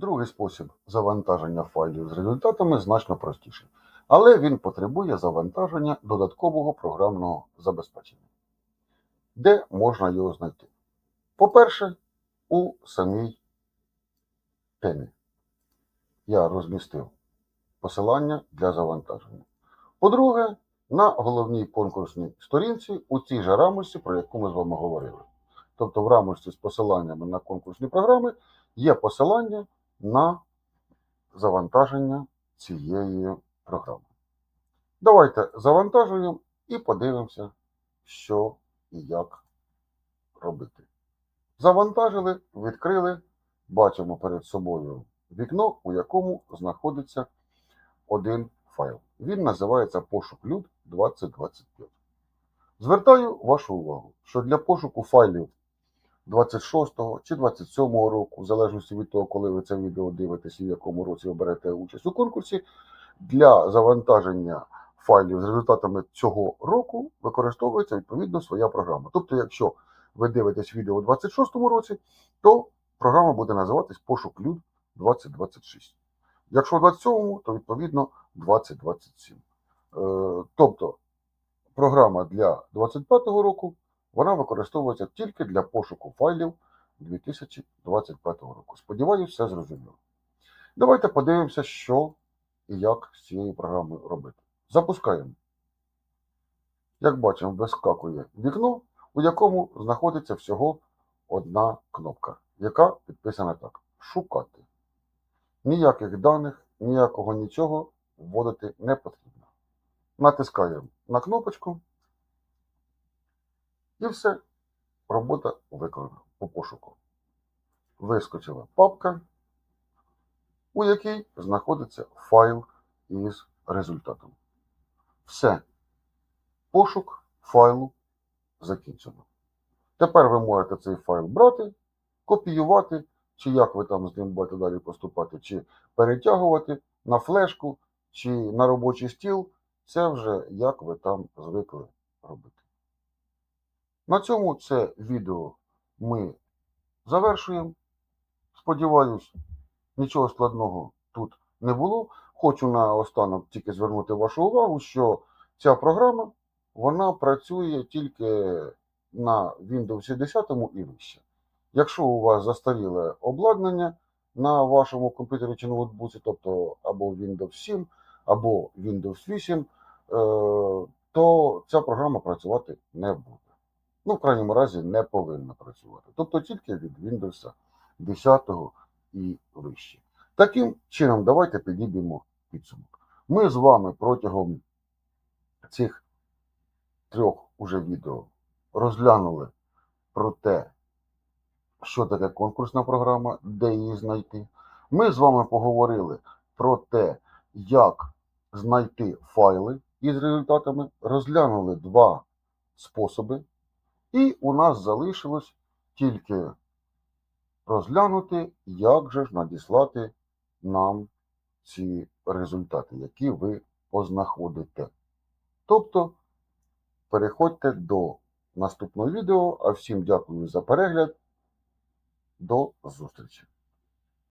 Другий спосіб завантаження файлів з результатами значно простіший, але він потребує завантаження додаткового програмного забезпечення. Де можна його знайти? По-перше, у самій темі я розмістив посилання для завантаження. По-друге, на головній конкурсній сторінці у цій же рамочці, про яку ми з вами говорили. Тобто в рамочці з посиланнями на конкурсні програми є посилання на завантаження цієї програми. Давайте завантажуємо і подивимося, що і як робити. Завантажили, відкрили, бачимо перед собою вікно, у якому знаходиться один файл. Він називається пошук люд 2025. Звертаю вашу увагу, що для пошуку файлів 26 чи 27 року, в залежності від того, коли ви це відео дивитесь і в якому році ви берете участь у конкурсі, для завантаження файлів з результатами цього року використовується відповідно своя програма. Тобто, якщо ви дивитесь відео у 26 році, то програма буде називатись пошук люд 2026. Якщо в 27, то відповідно 2027. Е, Тобто програма для 25 року вона використовується тільки для пошуку файлів 2025 року. Сподіваюся, все зрозуміло. Давайте подивимося, що і як з цією програмою робити. Запускаємо. Як бачимо, вискакує вікно, у якому знаходиться всього одна кнопка, яка підписана так: Шукати. Ніяких даних, ніякого нічого вводити не потрібно. Натискаємо на кнопочку. І все. Робота виконана по пошуку. Вискочила папка, у якій знаходиться файл із результатом. Все. Пошук файлу закінчено. Тепер ви можете цей файл брати, копіювати, чи як ви там з ним будете далі поступати, чи перетягувати на флешку, чи на робочий стіл. Це вже як ви там звикли робити. На цьому це відео ми завершуємо. Сподіваюсь, нічого складного тут не було. Хочу наостанок тільки звернути вашу увагу, що ця програма вона працює тільки на Windows 10 і вище. Якщо у вас застаріле обладнання на вашому комп'ютері чи ноутбуці, тобто або Windows 7, або Windows 8, е, то ця програма працювати не буде. Ну, в крайньому разі, не повинна працювати. Тобто тільки від Windows 10 і вище. Таким чином, давайте підіб'ємо підсумок. Ми з вами протягом цих трьох уже відео розглянули про те, що таке конкурсна програма, де її знайти. Ми з вами поговорили про те, як знайти файли із результатами, розглянули два способи, і у нас залишилось тільки розглянути, як же ж надіслати нам ці результати, які ви познаходите. Тобто переходьте до наступного відео, а всім дякую за перегляд. До зустрічі!